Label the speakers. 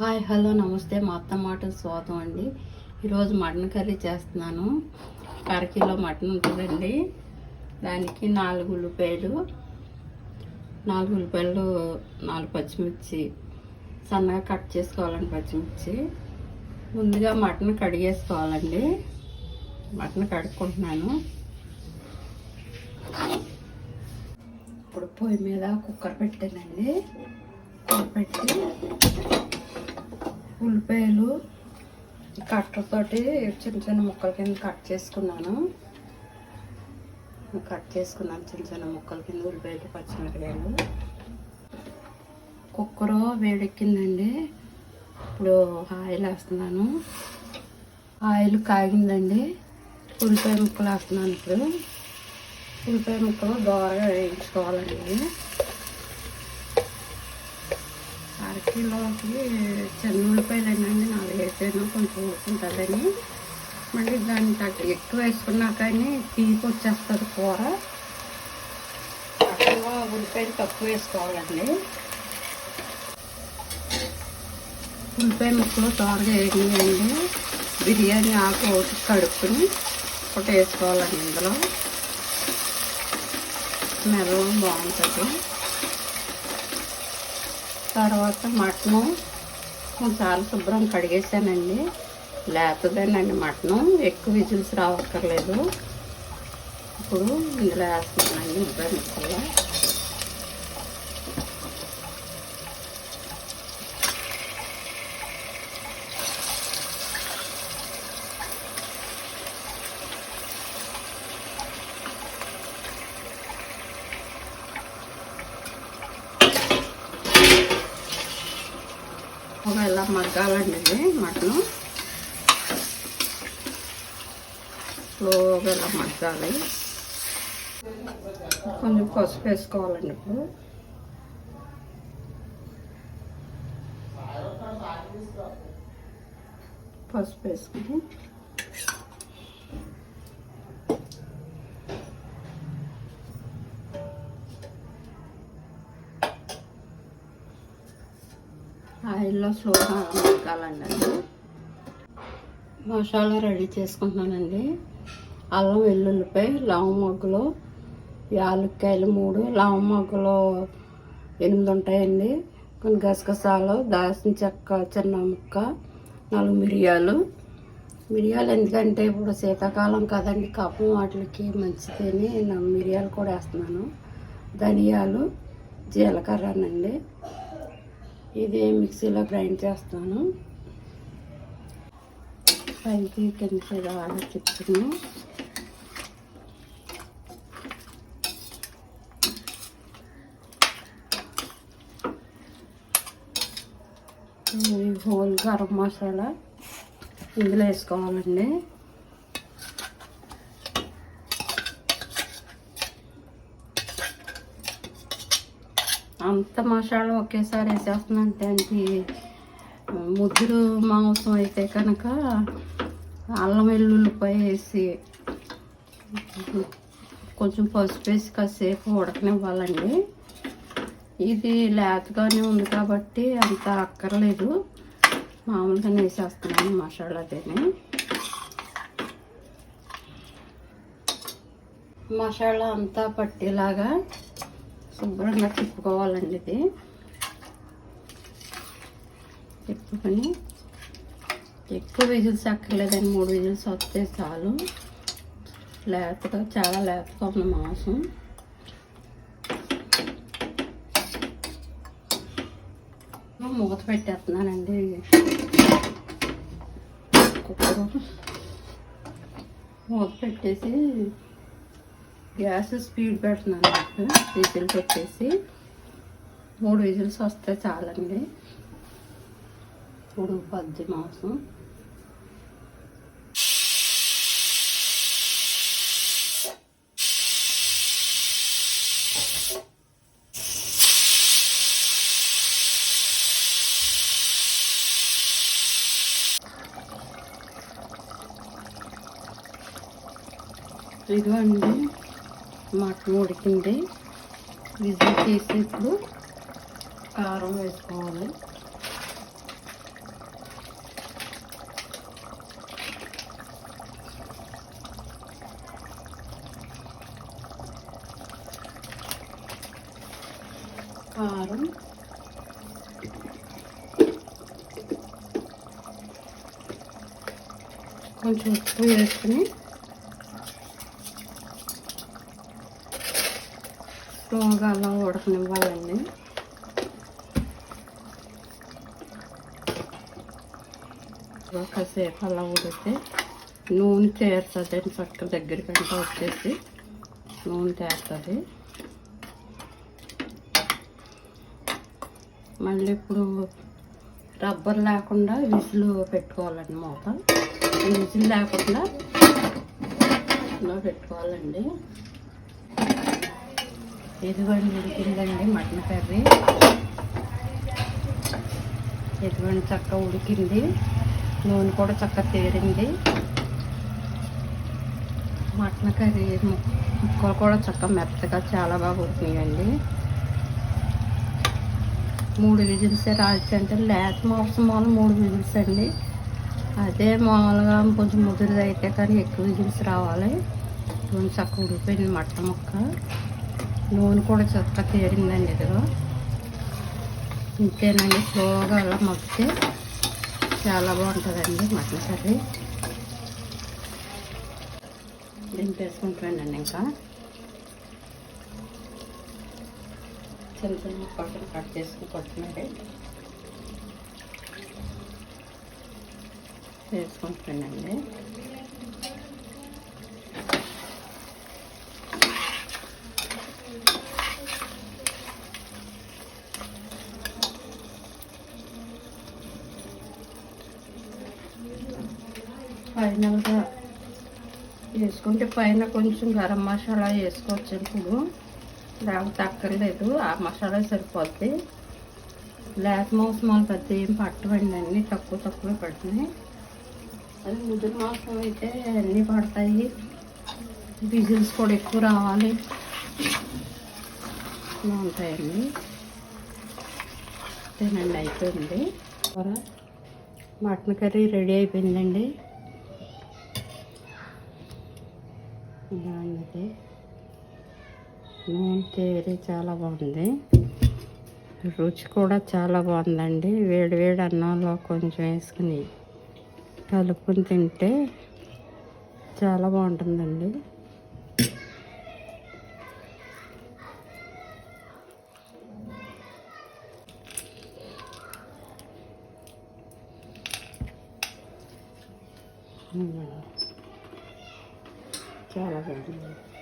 Speaker 1: Hi hello నమస్తే. మా అత్త మాట స్వాగతం అండి. ఈరోజు మటన్ కర్రీ చేస్తున్నాను. అరకిలో మటన్ ఉంటుందండి. దానికి నాలుగు ఉల్లిపాయలు నాలుగు ఉల్లిపాయలు నాలుగు పచ్చిమిర్చి సన్నగా కట్ చేసుకోవాలండి పచ్చిమిర్చి. ముందుగా మటన్ కడిగేసుకోవాలండి. మటన్ కడుక్కుంటున్నాను. ఇప్పుడు పొయ్యి మీద కుక్కర్ పెట్టానండి. కుక్కర్ పెట్టి ఉల్లిపాయలు కట్టతోటి చిన్న చిన్న ముక్కల కింద కట్ చేసుకున్నాను. కట్ చేసుకున్నాను చిన్న చిన్న ముక్కల కింద ఉల్లిపాయలు పచ్చిమిరపకాయలు. కుక్కర్ వేడెక్కిందండి. ఇప్పుడు ఆయిల్ వేస్తున్నాను. ఆయిల్ కాగిందండి. ఉల్లిపాయ ముక్కలు వేస్తున్నాను ఇప్పుడు. ఉల్లిపాయ ముక్కలు దోరగా వేయించుకోవాలండి. అరకిలోకి చిన్న ఉల్లిపాయలు నాలుగు వేసాను కొంచెం ఉంటుందని మళ్ళీ దాన్ని తగ్గ ఎక్కువ వేసుకున్నా కానీ తీపి వచ్చేస్తుంది కూర. తక్కువ ఉల్లిపాయలు తక్కువ వేసుకోవాలండి. ఉల్లిపాయ ముక్కలు త్వరగా వేయండి బిర్యానీ ఆకు ఒకటి కడుక్కుని ఒకటి వేసుకోవాలండి ఇందులో. స్మెల్ బాగుంటుంది. తర్వాత మటను చాలా శుభ్రం కడిగేసానండి. లేతదేనండి మటను. ఎక్కువ విజిల్స్ రావక్కర్లేదు. ఇప్పుడు ఇందులో వేస్తున్నానండి ఉల్లిపాయ ముక్కలు మగ్గాలండి ఇది మటను. స్లోగా ఇలా మగ్గాలి. కొంచెం పసుపు వేసుకోవాలండి ఇప్పుడు. పసుపు వేసుకుని ఆయిల్లో సోడా మగ్గాలండి మసాలా రెడీ చేసుకుంటున్నానండి. అల్లం వెల్లుల్లిపై లవం మొగ్గలు యాలక్కాయలు మూడు లవం మొగ్గలు ఎనిమిది ఉంటాయండి. కొన్ని గసగసాలు దాల్చిన చెక్క చిన్న ముక్క నాలుగు మిరియాలు. మిరియాలు ఎందుకంటే ఇప్పుడు శీతాకాలం కదండి కఫం వాటికి మంచిదని నా మిరియాలు కూడా వేస్తున్నాను. ధనియాలు జీలకర్రనండి ఇది మిక్సీలో గ్రైండ్ చేస్తాను. పైకి కింద బాగా చెప్తాను హోల్ గరం మసాలా ఇందులో వేసుకోవాలండి. అంత మసాలా ఒకేసారి వేసేస్తుందంటే అండి. ముద్దురు మాంసం అయితే కనుక అల్లం వెల్లుల్లిపాయ వేసి కొంచెం పసుపు వేసి కాసేపు ఉడకనివ్వాలండి. ఇది లేతగానే ఉంది కాబట్టి అంత అక్కర్లేదు. మామూలుగానే వేసేస్తున్నాను మసాలా తిని మసాలా అంతా పట్టేలాగా శుభ్రంగా తిప్పుకోవాలండి ఇది తిప్పుకొని ఎక్కువ విజిల్స్ అక్కర్లేదండి మూడు విజిల్స్ వస్తే చాలు. లేతగా చాలా లేతగా ఉంది మాంసం. మూత పెట్టేస్తున్నానండి. కుక్కర్. మూత పెట్టేసి గ్యాస్ స్పీడ్ పెడుతున్నాను విజిల్స్ వచ్చేసి మూడు విజిల్స్ వస్తే చాలండి. ఇప్పుడు పద్ది మాంసం. ఇదిగోండి. మటన్ ఉడికింది విజిల్ తీసి ఇప్పుడు కారం వేసుకోవాలి. కారం కొంచెం ఉప్పు వేసుకుని స్లోగా అలా ఉడకనివ్వాలండి. కాసేపు అలా ఉడితే నూనె తేరుతుంది చక్క దగ్గరికంటే వచ్చేసి నూనె చేస్తుంది మళ్ళీ ఇప్పుడు రబ్బర్ లేకుండా విజిల్ పెట్టుకోవాలండి మూత. ఈ లేకుండా పెట్టుకోవాలండి. ఎదుగుండి ఉడికిందండి మటన్ కర్రీ? ఎదుగుండి చక్క ఉడికింది? నూనె కూడా చక్క తేరింది. మటన్ కర్రీ ముక్కలు కూడా చక్క మెత్తగా చాలా బాగా ఉడికినాయండి. మూడు విజిల్స్ రాల్చి అంటే లేత మాంసం మామూలు మూడు విజిల్స్ అండి. అదే మామూలుగా కొంచెం ముదురుది అయితే కానీ ఎక్కువ విజిల్స్ రావాలి. నూనె చక్క ఉడిపోయింది మటన్ ముక్క. నూనె కూడా చక్క తేరిందండి ఇదిగో. ఇంతేనండి స్లోగా అలా మగ్గితే చాలా బాగుంటుందండి మటన్ కర్రీ. దింపేసుకుంటానండి ఇంకా. చిన్న చిన్న పక్కన కట్ చేసుకుని కొట్టుకున్నాడు వేసుకుంటానండి ఫైనల్గా వేసుకుంటే పైన కొంచెం గరం మసాలా వేసుకోవచ్చు ఇప్పుడు. లేకపోతే అక్కర్లేదు ఆ మసాలా సరిపోద్ది. లేత మాంసం పెద్ద ఏం పట్టవండి అన్నీ తక్కువ తక్కువ పడుతున్నాయి. అది ముదురు మాంసం అయితే అన్నీ పడతాయి. విజిల్స్ కూడా ఎక్కువ రావాలి. ఉంటాయండి. అంతేనండి అయిపోయింది. మటన్ కర్రీ రెడీ అయిపోయిందండి. బాగుంది నూనె తేరి చాలా బాగుంది. రుచి కూడా చాలా బాగుందండి. వేడి వేడి అన్నంలో కొంచెం వేసుకుని కలుపుకుని తింటే చాలా బాగుంటుందండి. ఇదిగోండి. చాలా బాగుంది